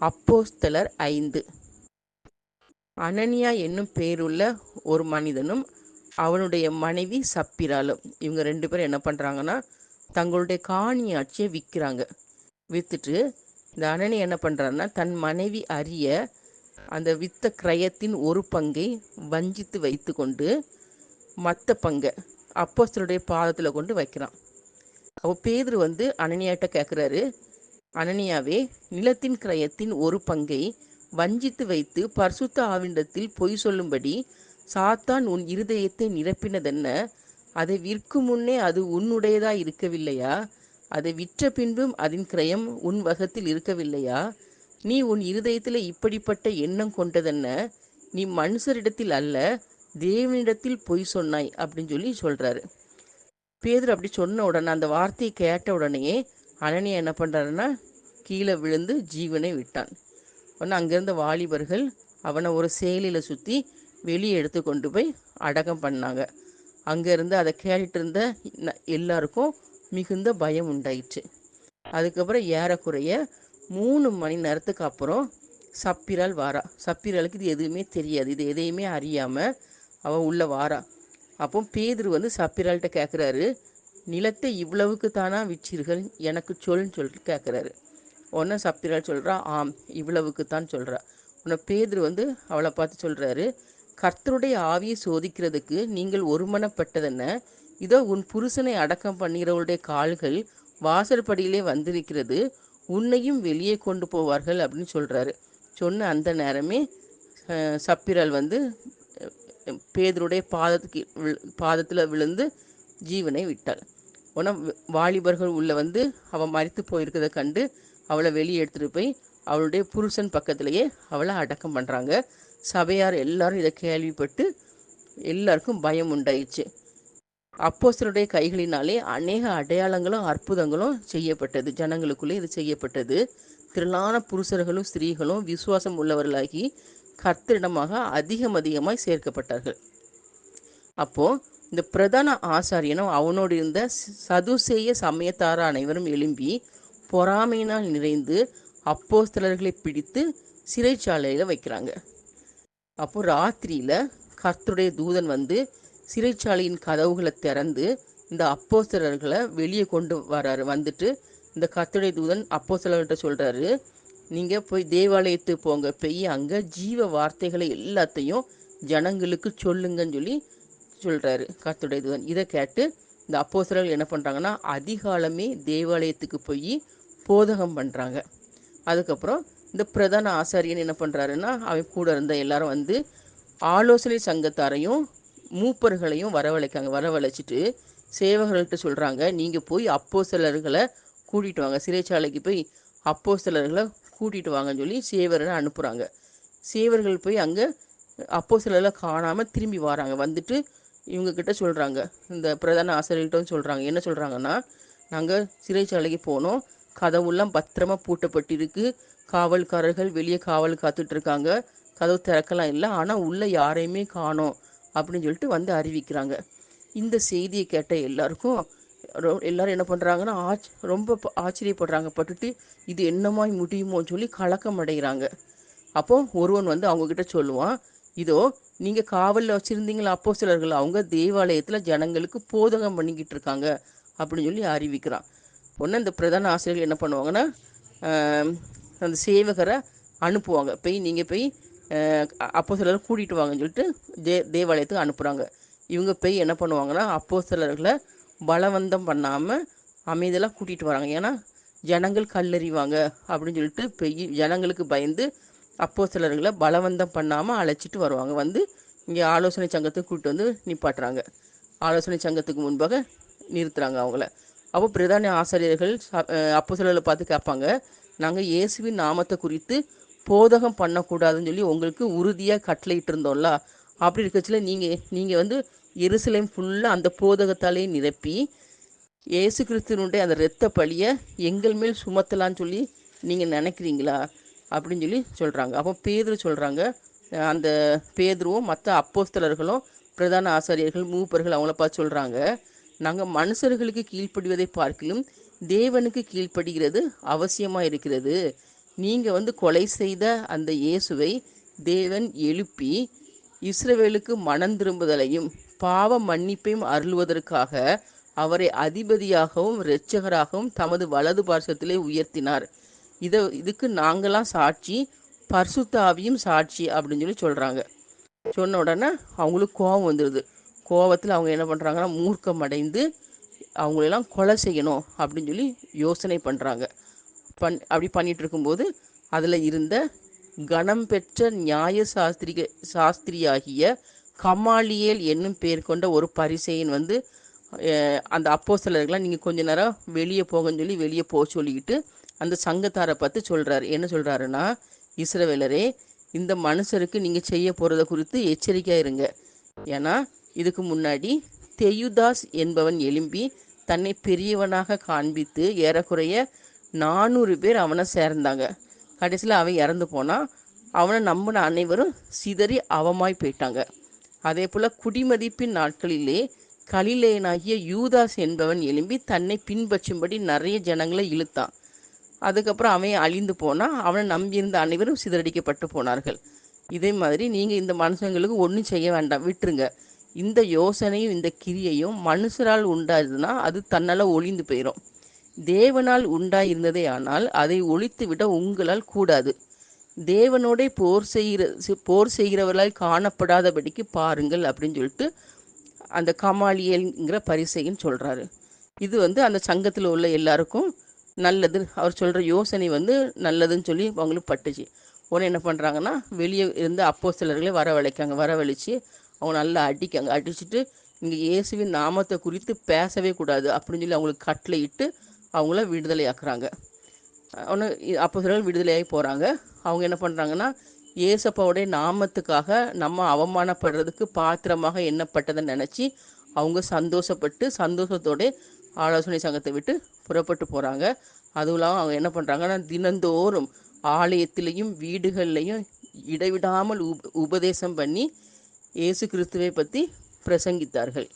அப்போஸ்தலர் ஐந்து. அனனியா என்னும் பேருள்ள ஒரு மனிதனும் அவனுடைய மனைவி சப்பிராலும். இவங்க ரெண்டு பேரும் என்ன பண்ணுறாங்கன்னா தங்களுடைய காணியாட்சியை விற்கிறாங்க. விற்றுட்டு இந்த அனனி என்ன பண்ணுறாருன்னா தன் மனைவி அறிய அந்த வித்த கிரயத்தின் ஒரு பங்கை வஞ்சித்து வைத்து கொண்டு மற்ற பங்கை அப்போஸ்தலருடைய பாதத்தில் கொண்டு வைக்கிறான். அப்போ பேதர் வந்து அனனியாட்ட கேட்குறாரு அனனியாவே நிலத்தின் கிரயத்தின் ஒரு பங்கை வஞ்சித்து வைத்து பர்சுத்த ஆவிண்டத்தில் பொய் சொல்லும்படி சாத்தான் உன் இருதயத்தை நிரப்பினதென்ன? அதை விற்கும் முன்னே அது உன்னுடையதா இருக்கவில்லையா? அதை விற்ற பின்பும் அதன் கிரயம் உன் வகத்தில் இருக்கவில்லையா? நீ உன் இருதயத்தில் இப்படிப்பட்ட எண்ணம் கொண்டதென்ன? நீ மனுஷரிடத்தில் அல்ல தேவனிடத்தில் பொய் சொன்னாய் அப்படின்னு சொல்லி சொல்றாரு. பேதர் அப்படி சொன்ன உடனே அந்த வார்த்தையை கேட்ட உடனேயே அனனியா என்ன பண்ணுறாருன்னா கீழே விழுந்து ஜீவனை விட்டான். உடனே அங்கேருந்த வாலிபர்கள் அவனை ஒரு சேலையில் சுற்றி வெளியே எடுத்து கொண்டு போய் அடக்கம் பண்ணாங்க. அங்கேருந்து அதை கேட்டுட்டு இருந்த எல்லாருக்கும் மிகுந்த பயம் உண்டாயிடுச்சு அதுக்கப்புறம் ஏறக்குறைய மூணு மணி நேரத்துக்கு அப்புறம் சப்பிரால் வாரா. சப்பிராலுக்கு இது எதுவுமே தெரியாது. இது எதையுமே அறியாமல் அவன் உள்ளே வாரா. அப்போ பேதர் வந்து சப்பிரால்கிட்ட கேட்குறாரு நிலத்தை இவ்வளவுக்கு தானா விற்றீர்கள்? எனக்கு சொல்ன்னு சொல்லிட்டு கேட்குறாரு உடனே சப்பிரால் சொல்கிறா ஆம் இவ்வளவுக்கு தான் சொல்கிறா உன்னை பேதர் வந்து அவளை பார்த்து சொல்கிறாரு கர்த்தருடைய ஆவியை சோதிக்கிறதுக்கு நீங்கள் ஒருமனப்பட்டதென்ன? இதோ உன் புருஷனை அடக்கம் பண்ணுகிறவளுடைய கால்கள் வாசற்படியிலே வந்திருக்கிறது உன்னையும் வெளியே கொண்டு போவார்கள் அப்படின்னு சொல்கிறாரு சொன்ன அந்த நேரமே சப்பிரல் வந்து பேதருடைய பாதத்துக்கு பாதத்தில் விழுந்து ஜீவனை விட்டாள். உன வாலிபர்கள் உள்ள வந்து அவள் மறித்து போயிருக்கிறத கண்டு அவளை வெளியே எடுத்துகிட்டு போய் அவளுடைய புருஷன் பக்கத்திலேயே அவளை அடக்கம் பண்ணுறாங்க சபையார் எல்லாரும் இதை கேள்விப்பட்டு எல்லாருக்கும் பயம் உண்டாயிடுச்சு. அப்போசருடைய கைகளினாலே அநேக அடையாளங்களும் அற்புதங்களும் செய்யப்பட்டது. ஜனங்களுக்குள்ளே இது செய்யப்பட்டது. திரளான புருஷர்களும் ஸ்திரீகளும் விசுவாசம் உள்ளவர்களாகி கர்த்தரிடமாக அதிகம் அதிகமாய் சேர்க்கப்பட்டார்கள். அப்போ இந்த பிரதான ஆசாரியனும் அவனோடு இருந்த சதுசேய சமயத்தார அனைவரும் எழும்பி பொறாமையினால் நிறைந்து அப்போஸ்தலர்களை பிடித்து சிறைச்சாலையில் வைக்கிறாங்க. அப்போ ராத்திரியில் கர்த்தருடைய தூதன் வந்து சிறைச்சாலையின் கதவுகளை திறந்து இந்த அப்போஸ்தலர்களை வெளியே கொண்டு வராரு. வந்துட்டு இந்த கர்த்தருடைய தூதன் அப்போஸ்தலர்கிட்ட சொல்கிறாரு நீங்கள் போய் தேவாலயத்துக்கு போங்க. போய் அங்கே ஜீவ வார்த்தைகளை எல்லாத்தையும் ஜனங்களுக்கு சொல்லுங்கன்னு சொல்லி சொல்கிறாரு கர்த்தருடைய தூதன். இதை கேட்டு இந்த அப்போஸ்தலர்கள் என்ன பண்ணுறாங்கன்னா அதிகாலமே தேவாலயத்துக்கு போய் போதகம் பண்ணுறாங்க அதுக்கப்புறம் இந்த பிரதான ஆசாரியன் என்ன பண்ணுறாருன்னா அவன் கூட இருந்த எல்லாரும் வந்து ஆலோசனை சங்கத்தாரையும் மூப்பர்களையும் வரவழைக்காங்க. வரவழைச்சிட்டு சேவகர்கள்ட்ட சொல்கிறாங்க நீங்கள் போய் அப்போ சிலர்களை கூட்டிகிட்டு வாங்க. சிறைச்சாலைக்கு போய் அப்போ சிலர்களை கூட்டிகிட்டு வாங்கன்னு சொல்லி சேவரை அனுப்புகிறாங்க சேவர்கள் போய் அங்கே அப்போ சிலர்களை காணாமல் திரும்பி வராங்க. வந்துட்டு இவங்கக்கிட்ட சொல்கிறாங்க இந்த பிரதான ஆசிரியர்கிட்ட சொல்கிறாங்க என்ன சொல்கிறாங்கன்னா நாங்கள் சிறைச்சாலைக்கு போனோம். கதவுலாம் பத்திரமா பூட்டப்பட்டிருக்கு. காவல்காரர்கள் வெளியே காவல் காத்துட்டு இருக்காங்க கதவு திறக்கலாம் இல்லை ஆனால் உள்ளே யாரையுமே காணோம் அப்படின்னு சொல்லிட்டு வந்து அறிவிக்கிறாங்க. இந்த செய்தியை கேட்ட எல்லாருக்கும் எல்லாரும் என்ன பண்ணுறாங்கன்னா ஆச் ரொம்ப ப- ஆச்சரியப்படுறாங்க பட்டுட்டு இது என்னமாய் முடியுமோன்னு சொல்லி கலக்கம் அடைகிறாங்க. அப்போ ஒருவன் வந்து அவங்கக்கிட்ட சொல்லுவான் இதோ நீங்கள் காவலில் வச்சிருந்தீங்களா? அப்போ சிலர்கள் அவங்க தேவாலயத்தில் ஜனங்களுக்கு போதகம் பண்ணிக்கிட்டு இருக்காங்க அப்படின்னு சொல்லி அறிவிக்கிறான். ஒன்று இந்த பிரதான ஆசிரியர்கள் என்ன பண்ணுவாங்கன்னா அந்த சேவகரை அனுப்புவாங்க. போய் நீங்கள் போய் அப்போ சிலர் கூட்டிகிட்டு வாங்கன்னு சொல்லிட்டு தே தேவாலயத்துக்கு அனுப்புகிறாங்க இவங்க போய் என்ன பண்ணுவாங்கன்னா அப்போ சிலர்களை பலவந்தம் பண்ணாமல் அமைதியெல்லாம் கூட்டிகிட்டு வராங்க. ஏன்னா ஜனங்கள் கல்லறிவாங்க அப்படின்னு சொல்லிட்டு பெய் ஜனங்களுக்கு பயந்து அப்போ சிலர்களை பலவந்தம் பண்ணாமல் அழைச்சிட்டு வருவாங்க. வந்து இங்கே ஆலோசனை சங்கத்துக்கு கூப்பிட்டு வந்து நிப்பாட்டுறாங்க. ஆலோசனை சங்கத்துக்கு முன்பாக நிறுத்துகிறாங்க அவங்கள. அப்போ பிரதான ஆசிரியர்கள் அப்போ சிலர்களை பார்த்து கேட்பாங்க நாங்கள் இயேசுவின் நாமத்தை குறித்து போதகம் பண்ணக்கூடாதுன்னு சொல்லி உங்களுக்கு உறுதியாக கட்டளையிட்டு இருந்தோம்ல அப்படி இருக்கச்சுல நீங்கள் நீங்கள் வந்து எருசலேம் ஃபுல்லாக அந்த போதகத்தாலே நிரப்பி இயேசு கிறிஸ்துவனுடைய அந்த இரத்த பழியை எங்கள் மேல் சுமத்தலான்னு சொல்லி நீங்கள் நினைக்கிறீங்களா? அப்படின்னு சொல்லி சொல்கிறாங்க அப்போ பேதுரு சொல்கிறாங்க அந்த பேதுருவும் மற்ற அப்போஸ்தலர்களும் பிரதான ஆசாரியர்கள் மூப்பர்கள் அவங்கள பார்த்து சொல்கிறாங்க நாங்கள் மனுஷர்களுக்கு கீழ்ப்படிவதை பார்க்கிலும் தேவனுக்கு கீழ்ப்படுகிறது அவசியமாக இருக்கிறது நீங்கள் வந்து கொலை செய்த அந்த இயேசுவை தேவன் எழுப்பி இஸ்ரவேலுக்கு மனம் திரும்புதலையும் பாவ மன்னிப்பையும் அருள்வதற்காக அவரை அதிபதியாகவும் இரட்சகராகவும் தமது வலது பார்சத்திலே உயர்த்தினார். இதை இதுக்கு நாங்களாம் சாட்சி பர்சுத்தாவியும் சாட்சி அப்படின்னு சொல்லி சொல்கிறாங்க சொன்ன உடனே அவங்களுக்கு கோபம் வந்துடுது கோபத்தில் அவங்க என்ன பண்ணுறாங்கன்னா மூர்க்கம் அடைந்து அவங்களெல்லாம் கொலை செய்யணும் அப்படின்னு சொல்லி யோசனை பண்ணுறாங்க பண் அப்படி பண்ணிகிட்டு இருக்கும்போது அதில் இருந்த கணம் பெற்ற நியாய சாஸ்திரிக சாஸ்திரியாகிய கமாலியேல் என்னும் பேர் கொண்ட ஒரு பரிசையன் வந்து அந்த அப்போ சிலர்கள்லாம் நீங்கள் கொஞ்ச நேரம் வெளியே போங்கன்னு சொல்லி வெளியே போக சொல்லிக்கிட்டு அந்த சங்கத்தாரை பார்த்து சொல்கிறாரு என்ன சொல்கிறாருன்னா இஸ்ரவேலரே இந்த மனுஷருக்கு நீங்கள் செய்ய போகிறத குறித்து எச்சரிக்கையாக இருங்க. ஏன்னா இதுக்கு முன்னாடி தெயுதாஸ் என்பவன் எழும்பி தன்னை பெரியவனாக காண்பித்து ஏறக்குறைய நானூறு பேர் அவனை சேர்ந்தாங்க. கடைசியில் அவன் இறந்து போனான் அவனை நம்பின அனைவரும் சிதறி அவமாய் போயிட்டாங்க. அதே போல் குடிமதிப்பின் நாட்களிலே கலிலேயனாகிய யூதாஸ் என்பவன் எழும்பி தன்னை பின்பற்றும்படி நிறைய ஜனங்களை இழுத்தான். அதுக்கப்புறம் அவன் அழிந்து போனான் அவனை நம்பியிருந்த அனைவரும் சிதறடிக்கப்பட்டு போனார்கள். இதே மாதிரி நீங்கள் இந்த மனுஷங்களுக்கு ஒன்றும் செய்ய வேண்டாம் விட்டுருங்க. இந்த யோசனையும் இந்த கிரியையும் மனுஷரால் உண்டாதுன்னா அது தன்னால் ஒளிந்து போயிடும் தேவனால் உண்டாயிருந்ததே ஆனால் அதை ஒழித்து விட உங்களால் கூடாது. தேவனோட போர் செய்கிற போர் செய்கிறவர்களால் காணப்படாதபடிக்கு பாருங்கள் அப்படின்னு சொல்லிட்டு அந்த கமாலியல்ங்கிற பரிசைன்னு சொல்கிறாரு இது வந்து அந்த சங்கத்தில் உள்ள எல்லாருக்கும் நல்லது. அவர் சொல்கிற யோசனை வந்து நல்லதுன்னு சொல்லி அவங்களுக்கு பட்டுச்சு. உடனே என்ன பண்ணுறாங்கன்னா வெளியே இருந்து அப்போ சிலர்களை வரவழைக்காங்க. வரவழைச்சு அவங்க நல்லா அடிக்காங்க அடிச்சுட்டு இங்கே இயேசுவின் நாமத்தை குறித்து பேசவே கூடாது அப்படின்னு சொல்லி அவங்களுக்கு கட்டளையிட்டு அவங்கள விடுதலையாக்குறாங்க. ஒன்று அப்போ சிலர் விடுதலையாகி போகிறாங்க அவங்க என்ன பண்ணுறாங்கன்னா ஏசப்பாவுடைய நாமத்துக்காக நம்ம அவமானப்படுறதுக்கு பாத்திரமாக எண்ணப்பட்டதை நினச்சி அவங்க சந்தோஷப்பட்டு சந்தோஷத்தோட ஆலோசனை சங்கத்தை விட்டு புறப்பட்டு போகிறாங்க அதுவும் இல்லாமல் அவங்க என்ன பண்ணுறாங்கன்னா தினந்தோறும் ஆலயத்திலையும் வீடுகள்லையும் இடைவிடாமல் உப உபதேசம் பண்ணி இயேசு கிறிஸ்துவை பற்றி பிரசங்கித்தார்கள்.